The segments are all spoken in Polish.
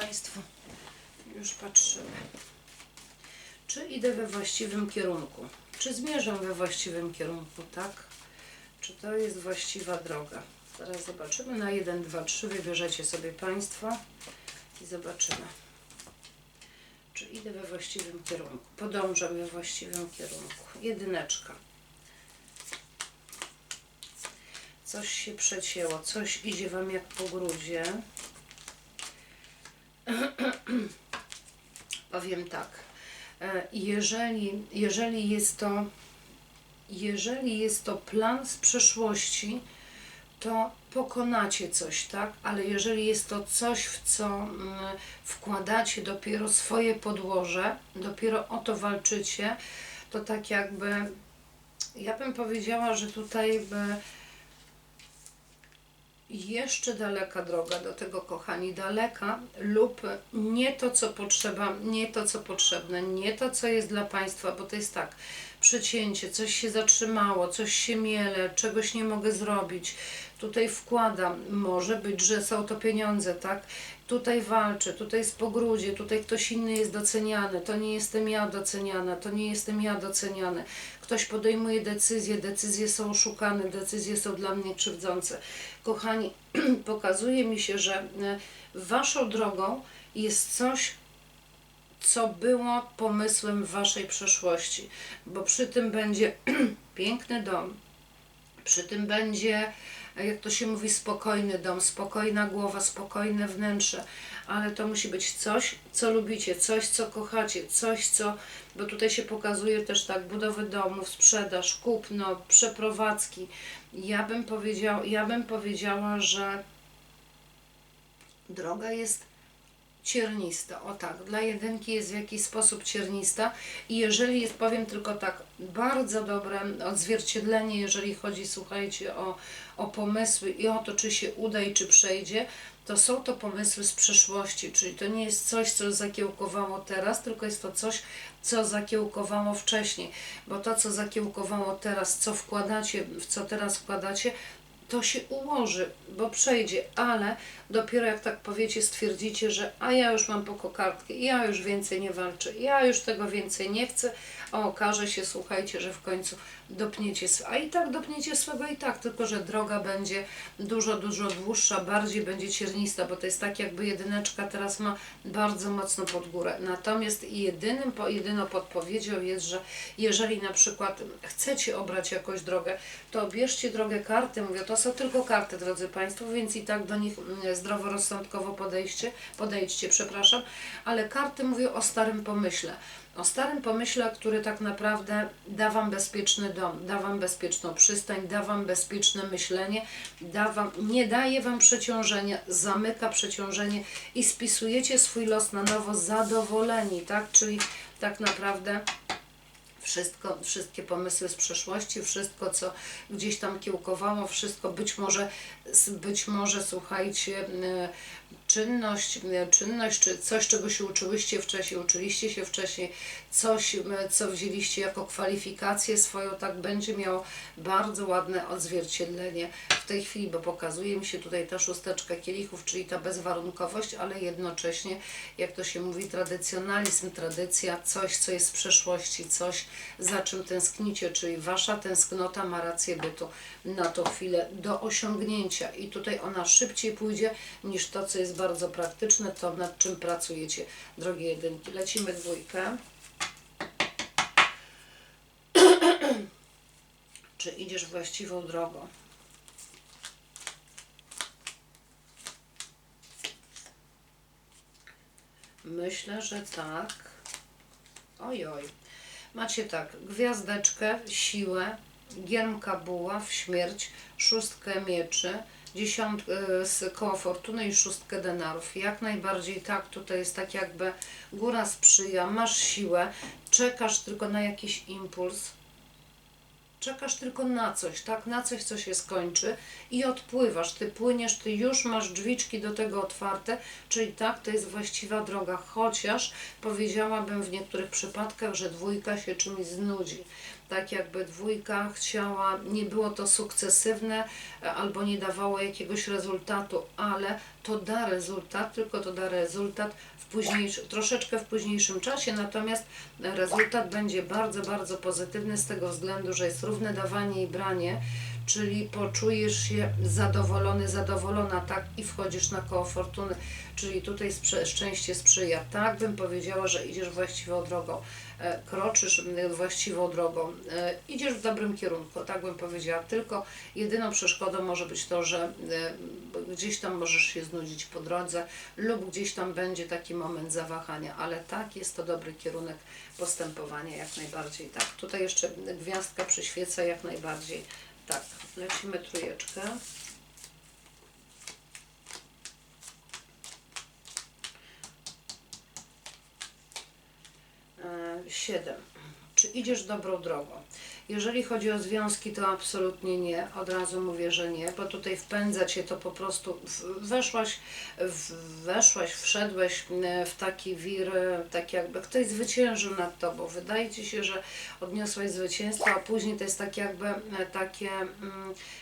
Państwu, już patrzymy. Czy idę we właściwym kierunku? Czy zmierzam we właściwym kierunku, tak? Czy to jest właściwa droga? Zaraz zobaczymy. Na 1, 2, 3 wybierzecie sobie Państwo i zobaczymy. Czy idę we właściwym kierunku? Podążam we właściwym kierunku. Jedyneczka. Coś się przecięło, coś idzie Wam jak po grudzie. Powiem tak. e, Jeżeli, jeżeli jest to jeżeli jest to plan z przeszłości, to pokonacie coś, tak? Ale jeżeli jest to coś, w co mm, wkładacie dopiero swoje podłoże, dopiero o to walczycie, to tak jakby ja bym powiedziała, że tutaj by jeszcze daleka droga do tego, kochani, daleka lub nie to, co potrzeba, nie to, co potrzebne, nie to, co jest dla Państwa, bo to jest tak, przecięcie, coś się zatrzymało, coś się miele, czegoś nie mogę zrobić, tutaj wkładam, może być, że są to pieniądze, tak, tutaj walczę, tutaj jest po grudzie, tutaj ktoś inny jest doceniany, to nie jestem ja doceniana, to nie jestem ja doceniany, ktoś podejmuje decyzje, decyzje są oszukane, decyzje są dla mnie krzywdzące. Kochani, pokazuje mi się, że e, waszą drogą jest coś, co było pomysłem waszej przeszłości, bo przy tym będzie piękny dom, przy tym będzie, jak to się mówi, spokojny dom, spokojna głowa, spokojne wnętrze, ale to musi być coś, co lubicie, coś, co kochacie, coś, co, bo tutaj się pokazuje też tak, budowy domów, sprzedaż, kupno, przeprowadzki. Ja bym, powiedział, ja bym powiedziała, że droga jest ciernista. O tak, dla jedynki jest w jakiś sposób ciernista i jeżeli jest, powiem tylko tak, bardzo dobre odzwierciedlenie, jeżeli chodzi, słuchajcie, o, o pomysły i o to, czy się uda i czy przejdzie, to są to pomysły z przeszłości, czyli to nie jest coś, co zakiełkowało teraz, tylko jest to coś, co zakiełkowało wcześniej, bo to, co zakiełkowało teraz, co wkładacie, w co teraz wkładacie, to się ułoży, bo przejdzie, ale dopiero jak tak powiecie, stwierdzicie, że a ja już mam po kokardkę, ja już więcej nie walczę, ja już tego więcej nie chcę, okaże się, słuchajcie, że w końcu dopniecie, a i tak dopniecie swego i tak, tylko że droga będzie dużo, dużo dłuższa, bardziej będzie ciernista, bo to jest tak jakby jedyneczka teraz ma bardzo mocno pod górę. Natomiast jedynym, jedyną podpowiedzią jest, że jeżeli na przykład chcecie obrać jakąś drogę, to bierzcie drogę karty, mówię, to są tylko karty, drodzy Państwo, więc i tak do nich mm, zdroworozsądkowo podejście, podejdźcie, przepraszam, ale karty mówią o starym pomyśle. O starym pomyśle, który tak naprawdę da Wam bezpieczny dom, da Wam bezpieczną przystań, da Wam bezpieczne myślenie, da wam, nie daje Wam przeciążenia, zamyka przeciążenie i spisujecie swój los na nowo zadowoleni, tak? Czyli tak naprawdę wszystko, wszystkie pomysły z przeszłości, wszystko, co gdzieś tam kiełkowało, wszystko. Być może, być może słuchajcie, czynność, czynność, czy coś, czego się uczyłyście wcześniej, uczyliście się wcześniej, coś, co wzięliście jako kwalifikację swoją, tak będzie miało bardzo ładne odzwierciedlenie tej chwili, bo pokazuje mi się tutaj ta szósteczka kielichów, czyli ta bezwarunkowość, ale jednocześnie, jak to się mówi, tradycjonalizm, tradycja, coś, co jest z przeszłości, coś, za czym tęsknicie, czyli wasza tęsknota ma rację bytu na tą chwilę do osiągnięcia i tutaj ona szybciej pójdzie niż to, co jest bardzo praktyczne, to nad czym pracujecie, drogie jedynki. Lecimy dwójkę. Czy idziesz właściwą drogą? Myślę, że tak. Ojoj. Macie tak, gwiazdeczkę, siłę, giermka buław, śmierć, szóstkę mieczy, dziesiątkę z koło fortuny i szóstkę denarów. Jak najbardziej tak, tutaj jest tak jakby góra sprzyja, masz siłę, czekasz tylko na jakiś impuls, czekasz tylko na coś, tak? Na coś, co się skończy i odpływasz. Ty płyniesz, ty już masz drzwiczki do tego otwarte, czyli tak, to jest właściwa droga, chociaż powiedziałabym w niektórych przypadkach, że dwójka się czymś znudzi. Tak jakby dwójka chciała, nie było to sukcesywne e, albo nie dawało jakiegoś rezultatu, ale to da rezultat, tylko to da rezultat w późniejszym, troszeczkę w późniejszym czasie, natomiast rezultat będzie bardzo, bardzo pozytywny z tego względu, że jest równe dawanie i branie, czyli poczujesz się zadowolony, zadowolona, tak, i wchodzisz na koło fortuny, czyli tutaj szczęście sprzyja. Tak bym powiedziała, że idziesz właściwą drogą, e, kroczysz właściwą drogą, e, idziesz w dobrym kierunku, tak bym powiedziała. Tylko jedyną przeszkodą może być to, że e, gdzieś tam możesz się znudzić po drodze lub gdzieś tam będzie taki moment zawahania, ale tak, jest to dobry kierunek postępowania, jak najbardziej tak. Tutaj jeszcze gwiazdka przyświeca jak najbardziej. Tak, lecimy trójeczkę. E, Siedem. Czy idziesz dobrą drogą? Jeżeli chodzi o związki, to absolutnie nie. Od razu mówię, że nie, bo tutaj wpędza cię to po prostu. Weszłaś, weszłaś, wszedłeś w taki wir, tak jakby ktoś zwyciężył nad tobą. Wydaje ci się, że odniosłaś zwycięstwo, a później to jest tak jakby takie.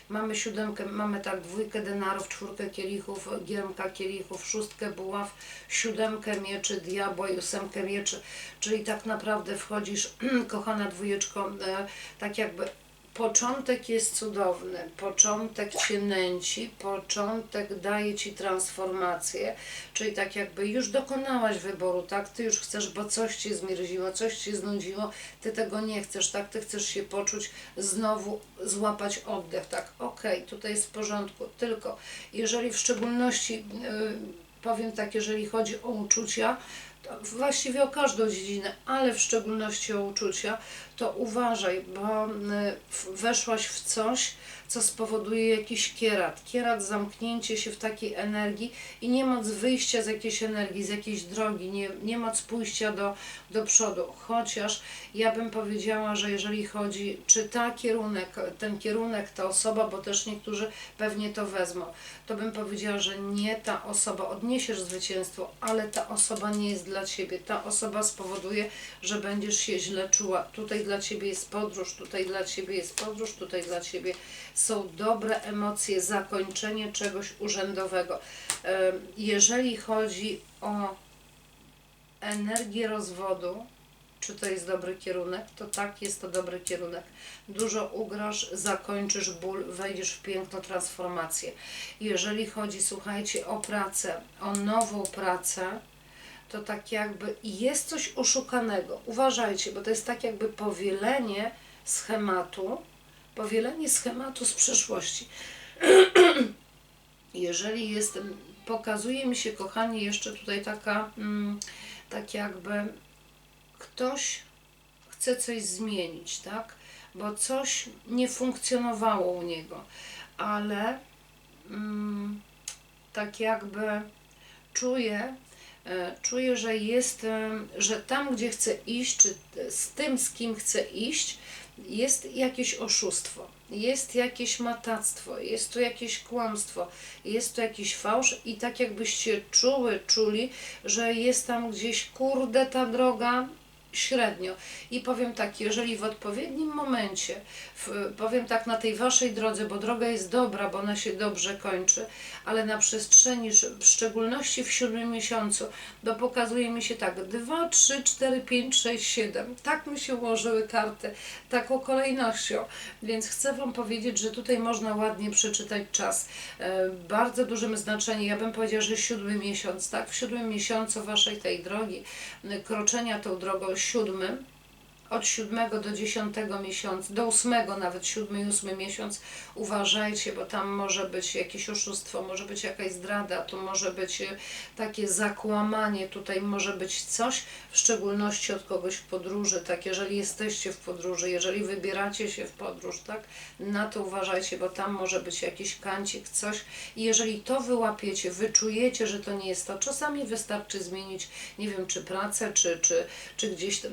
Mamy siódemkę, mamy tak dwójkę denarów, czwórkę kielichów, giermka kielichów, szóstkę buław, siódemkę mieczy, diabła i ósemkę mieczy. Czyli tak naprawdę wchodzisz, kochana dwójeczko, e, tak jakby początek jest cudowny, początek cię nęci, początek daje ci transformację, czyli tak jakby już dokonałaś wyboru, tak, ty już chcesz, bo coś cię zmierziło, coś cię znudziło, ty tego nie chcesz, tak, ty chcesz się poczuć, znowu złapać oddech, tak, okej, tutaj jest w porządku, tylko jeżeli w szczególności, yy, powiem tak, jeżeli chodzi o uczucia, właściwie o każdą dziedzinę, ale w szczególności o uczucia, to uważaj, bo y, weszłaś w coś, co spowoduje jakiś kierat. Kierat, zamknięcie się w takiej energii i niemoc wyjścia z jakiejś energii, z jakiejś drogi, nie, niemoc pójścia do, do przodu. Chociaż ja bym powiedziała, że jeżeli chodzi, czy ta kierunek, ten kierunek, ta osoba, bo też niektórzy pewnie to wezmą, to bym powiedziała, że nie ta osoba, odniesiesz zwycięstwo, ale ta osoba nie jest dla Ciebie. Ta osoba spowoduje, że będziesz się źle czuła. Tutaj dla Ciebie jest podróż, tutaj dla Ciebie jest podróż, tutaj dla Ciebie są dobre emocje, zakończenie czegoś urzędowego. Jeżeli chodzi o energię rozwodu, czy to jest dobry kierunek, to tak, jest to dobry kierunek. Dużo ugrasz, zakończysz ból, wejdziesz w piękną transformację. Jeżeli chodzi, słuchajcie, o pracę, o nową pracę, to tak jakby jest coś oszukanego. Uważajcie, bo to jest tak jakby powielenie schematu, powielenie schematu z przeszłości. Jeżeli jest, pokazuje mi się, kochani, jeszcze tutaj taka, mm, tak jakby ktoś chce coś zmienić, tak? Bo coś nie funkcjonowało u niego, ale mm, tak jakby czuję, czuję, że jest, że tam, gdzie chcę iść, czy t- z tym, z kim chcę iść, jest jakieś oszustwo, jest jakieś matactwo, jest tu jakieś kłamstwo, jest tu jakiś fałsz i tak jakbyście czuły, czuli, że jest tam gdzieś, kurde, ta droga średnio. I powiem tak, jeżeli w odpowiednim momencie, w, powiem tak, na tej waszej drodze, bo droga jest dobra, bo ona się dobrze kończy, ale na przestrzeni, w szczególności w siódmym miesiącu, bo pokazuje mi się tak, 2, 3, 4, 5, 6, 7. Tak mi się ułożyły karty, taką kolejnością. Więc chcę Wam powiedzieć, że tutaj można ładnie przeczytać czas. E, bardzo dużym znaczeniem, ja bym powiedziała, że siódmy miesiąc, tak? W siódmym miesiącu Waszej tej drogi, y, kroczenia tą drogą siódmym, od siódmego do dziesiątego miesiąca, do ósmego nawet, siódmy ósmy miesiąc, uważajcie, bo tam może być jakieś oszustwo, może być jakaś zdrada, tu może być e, takie zakłamanie, tutaj może być coś, w szczególności od kogoś w podróży, tak, jeżeli jesteście w podróży, jeżeli wybieracie się w podróż, tak, na to uważajcie, bo tam może być jakiś kancik, coś i jeżeli to wyłapiecie, wyczujecie, że to nie jest to, czasami wystarczy zmienić, nie wiem, czy pracę, czy, czy, czy gdzieś tam,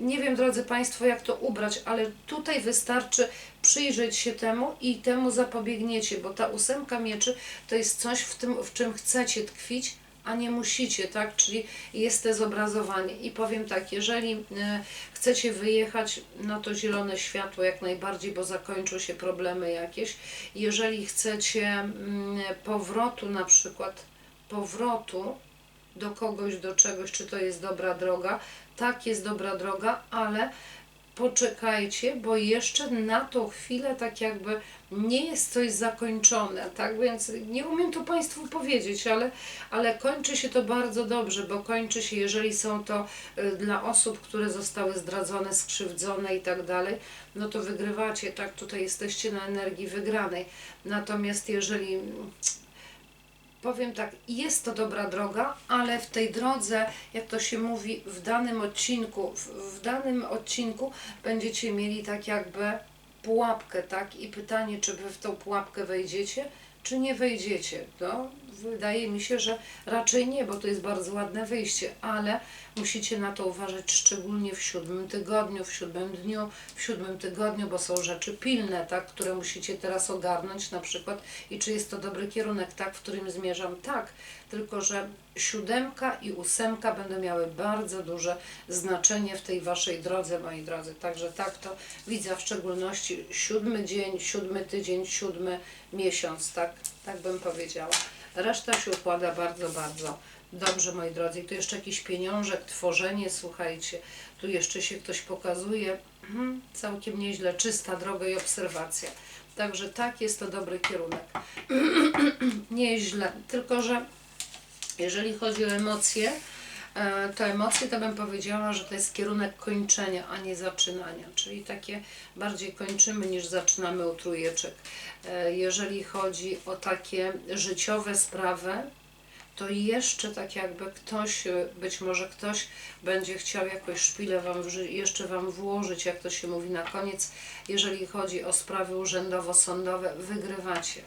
nie wiem, drodzy Państwo, jak to ubrać, ale tutaj wystarczy przyjrzeć się temu i temu zapobiegniecie, bo ta ósemka mieczy to jest coś w tym, w czym chcecie tkwić, a nie musicie, tak? Czyli jest to zobrazowanie. I powiem tak, jeżeli e, chcecie wyjechać, no to zielone światło jak najbardziej, bo zakończą się problemy jakieś. Jeżeli chcecie mm, powrotu na przykład, powrotu do kogoś, do czegoś, czy to jest dobra droga, tak jest dobra droga, ale poczekajcie, bo jeszcze na tą chwilę tak jakby nie jest coś zakończone, tak? Więc nie umiem to Państwu powiedzieć, ale, ale kończy się to bardzo dobrze, bo kończy się, jeżeli są to y, dla osób, które zostały zdradzone, skrzywdzone i tak dalej, no to wygrywacie, tak? Tutaj jesteście na energii wygranej. Natomiast jeżeli powiem tak, jest to dobra droga, ale w tej drodze, jak to się mówi, w danym odcinku, w, w danym odcinku będziecie mieli tak jakby pułapkę, tak? I pytanie, czy wy w tą pułapkę wejdziecie, czy nie wejdziecie. No, wydaje mi się, że raczej nie, bo to jest bardzo ładne wyjście, ale musicie na to uważać szczególnie w siódmym tygodniu, w siódmym dniu, w siódmym tygodniu, bo są rzeczy pilne, tak, które musicie teraz ogarnąć na przykład i czy jest to dobry kierunek, tak, w którym zmierzam, tak, tylko że siódemka i ósemka będą miały bardzo duże znaczenie w tej waszej drodze, moi drodzy. Także tak to widzę w szczególności siódmy dzień, siódmy tydzień, siódmy miesiąc, tak, tak bym powiedziała. Reszta się układa bardzo, bardzo dobrze, moi drodzy. I tu jeszcze jakiś pieniążek, tworzenie, słuchajcie. Tu jeszcze się ktoś pokazuje. Mhm, całkiem nieźle, czysta droga i obserwacja. Także tak, jest to dobry kierunek. Nieźle, tylko że jeżeli chodzi o emocje, e, to emocje to bym powiedziała, że to jest kierunek kończenia, a nie zaczynania, czyli takie bardziej kończymy niż zaczynamy u trójeczek. E, Jeżeli chodzi o takie życiowe sprawy, to jeszcze tak jakby ktoś, e, być może ktoś będzie chciał jakąś szpilę wam, jeszcze Wam włożyć, jak to się mówi na koniec, jeżeli chodzi o sprawy urzędowo-sądowe, wygrywacie.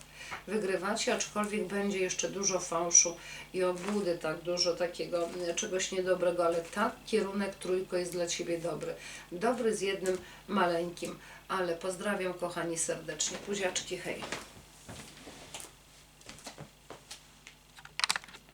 Wygrywacie, aczkolwiek będzie jeszcze dużo fałszu i obłudy, tak dużo takiego e, czegoś niedobrego, ale tak, kierunek trójko jest dla Ciebie dobry. Dobry z jednym maleńkim, ale pozdrawiam kochani serdecznie. Puziaczki, hej.